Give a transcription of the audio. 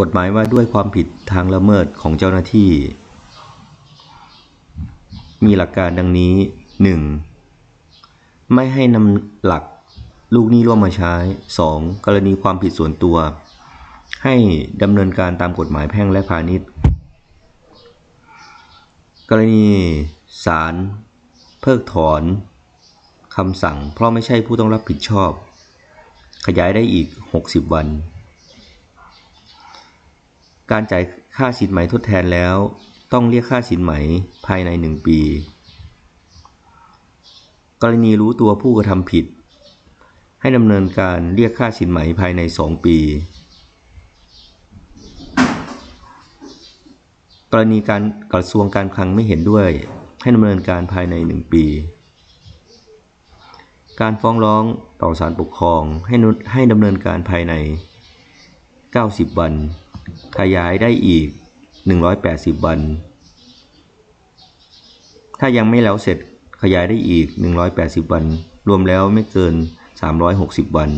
กฎหมายว่าด้วยความผิดทางละเมิดของเจ้าหน้าที่ มีหลักการดังนี้ 1. ไม่ให้นำหลักลูกหนี้ร่วมมาใช้ 2. กรณีความผิดส่วนตัว ให้ดำเนินการตามกฎหมายแพ่งและพาณิชย์ กรณีศาลเพิกถอนคำสั่งเพราะไม่ใช่ผู้ต้องรับผิดชอบ ขยายได้อีก 60 วัน การจ่ายค่าสินไหมทดแทนแล้ว ต้องเรียกค่าสินไหมภายใน 1 ปี กรณีรู้ตัวผู้กระทำผิด ให้ดำเนินการเรียกค่าสินไหมภายใน 2 ปี กรณีการกระทรวงการคลังไม่เห็นด้วย ให้ดำเนินการภายใน 1 ปี การฟ้องร้องต่อศาลปกครองให้นุให้ดำเนินการภายใน 90 วัน ขยายได้อีก 180 วัน ถ้ายังไม่แล้วเสร็จขยายได้อีก 180 วัน รวมแล้วไม่เกิน 360 วัน